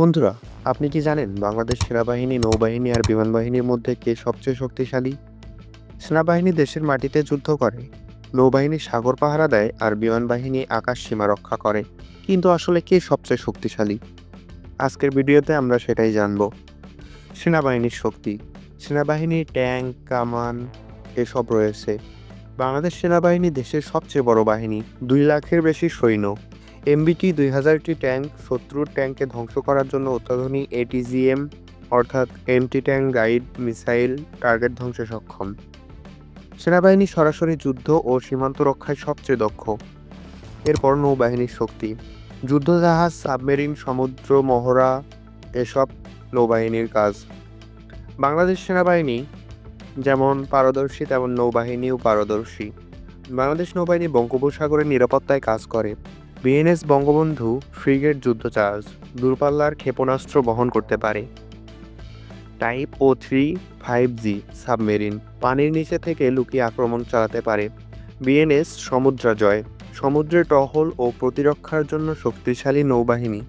বন্ধুরা, আপনি কি জানেন বাংলাদেশ সেনাবাহিনী, নৌবাহিনী আর বিমান বাহিনীর মধ্যে কে সবচেয়ে শক্তিশালী? সেনাবাহিনী দেশের মাটিতে যুদ্ধ করে, নৌবাহিনী সাগর পাহারা দেয় আর বিমান বাহিনী আকাশ সীমা রক্ষা করে। কিন্তু আসলে কে সবচেয়ে শক্তিশালী? আজকের ভিডিওতে আমরা সেটাই জানব। সেনাবাহিনীর শক্তি। সেনাবাহিনীর ট্যাঙ্ক, কামান, এসব রয়েছে। বাংলাদেশ সেনাবাহিনী দেশের সবচেয়ে বড় বাহিনী, দুই লাখের বেশি সৈন্য। এমবিটি দুই হাজারটি ট্যাঙ্ক শত্রুর ট্যাঙ্ককে ধ্বংস করার জন্য অত্যাধুনিক এটিজিএম অর্থাৎ anti tank, guided, missile, target ধ্বংসে সক্ষম। সেনাবাহিনী সরাসরি যুদ্ধ ও সীমান্ত রক্ষায় সবচেয়ে দক্ষ। এরপর নৌবাহিনীর শক্তি। যুদ্ধজাহাজ, সাবমেরিন, সমুদ্র, মহড়া, এসব নৌবাহিনীর কাজ। বাংলাদেশ সেনাবাহিনী যেমন পারদর্শী, তেমন নৌবাহিনীও পারদর্শী। বাংলাদেশ নৌবাহিনী বঙ্গোপসাগরের নিরাপত্তায় কাজ করে। বিএনএস বঙ্গবন্ধু ফ্রিগেট যুদ্ধজাহাজ দূরপাল্লার ক্ষেপণাস্ত্র বহন করতে পারে। Type o three, five G submarine পানির নিচে থেকে লুকিয়ে আক্রমণ চালাতে পারে। বিএনএস সমুদ্রাজয় সমুদ্রে টহল ও প্রতিরক্ষার জন্য শক্তিশালী নৌবাহিনী।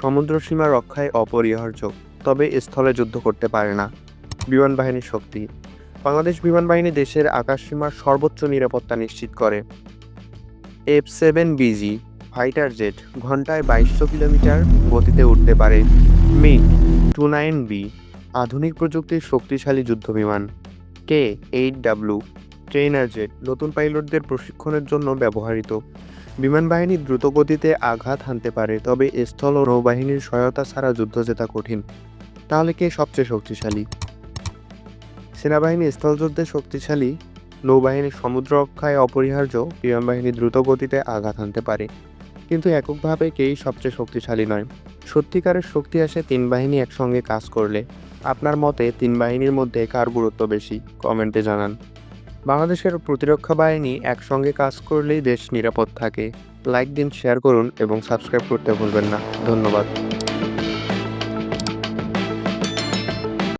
সমুদ্র সীমা রক্ষায় অপরিহার্য, তবে স্থলে যুদ্ধ করতে পারে না। বিমান বাহিনীর শক্তি, বাংলাদেশ বিমান বাহিনী দেশের আকাশসীমার সর্বোচ্চ নিরাপত্তা নিশ্চিত করে। F seven BG fighter jet ঘন্টায় বাইশশো কিলোমিটার গতিতে উঠতে পারে। মিগ টু নাইন বি, আধুনিক প্রযুক্তির শক্তিশালী যুদ্ধবিমান। K eight W trainer jet, নতুন পাইলটদের প্রশিক্ষণের জন্য ব্যবহৃত। বিমান বাহিনী দ্রুত গতিতে আঘাত হানতে পারে, তবে স্থল ও নৌবাহিনীর সহায়তা ছাড়া যুদ্ধ জেতা কঠিন। তাহলে কে সবচেয়ে শক্তিশালী? সেনাবাহিনী স্থলযুদ্ধে শক্তিশালী নৌবাহিনী সমুদ্র রক্ষায় অপরিহার্য বিমান বাহিনী দ্রুত গতিতে আঘাত হানতে পারে। কিন্তু এককভাবে কেই সবচেয়ে শক্তিশালী নয়। সত্যিকারের শক্তি আসে তিন বাহিনী একসঙ্গে কাজ করলে। আপনার মতে তিন বাহিনীর মধ্যে কার গুরুত্ব বেশি? কমেন্টে জানান। বাংলাদেশের প্রতিরক্ষা বাহিনী একসঙ্গে কাজ করলেই দেশ নিরাপদ থাকে। লাইক দিন, শেয়ার করুন এবং সাবস্ক্রাইব করতে ভুলবেন না। ধন্যবাদ।